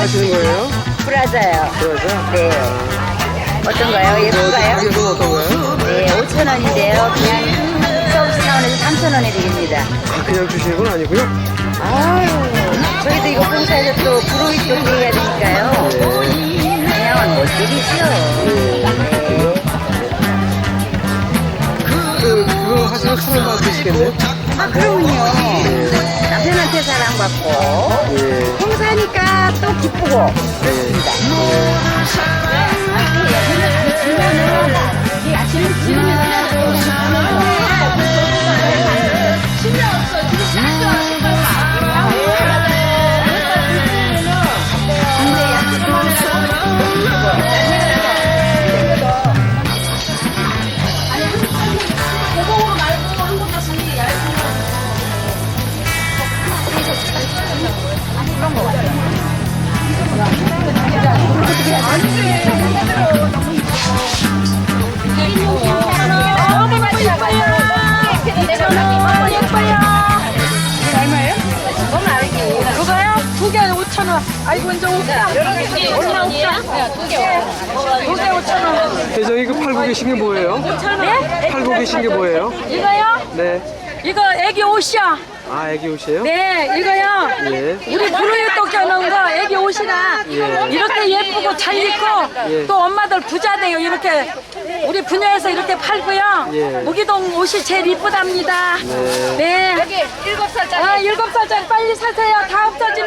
하시는 거예요? 브라자요. 그러죠? 네. 어떤 거요? 예쁜가요? 가격은 어떤 거예요? 네, 5천 원인데요. 그냥 서비스 나오는데 3천 원에 드립니다. 아, 그냥 주시는 건 아니고요? 아유, 저희도 이거 봉사해서 또 브로이 또 해야 되니까요. 그냥 못 드리죠. 네. 그, 그거 하시면 사랑 받으시겠네요? 아, 그러면요. 남편한테 사랑받고, 예. 봉사하니까 또 기쁘고, 그렇습니다. 그 아이고 이제 없다. 얼마 없다. 두개 5천 원. 회장이 그 팔고 계신 게 뭐예요? 네? 팔고 계신 게 뭐예요? 이거요? 네. 이거 애기 옷이야. 아, 애기 옷이에요? 네, 이거요. 예. 우리 브루에 또 껴놓은 거 애기 옷이라 예. 이렇게 예쁘고 잘 입고 예. 또 엄마들 부자 돼요. 이렇게 우리 분야에서 이렇게 팔고요. 예. 무기동 옷이 제일 이쁘답니다. 네. 여기 일곱 살짜리. 아, 일곱 살짜리 빨리 사세요. 다 없어지.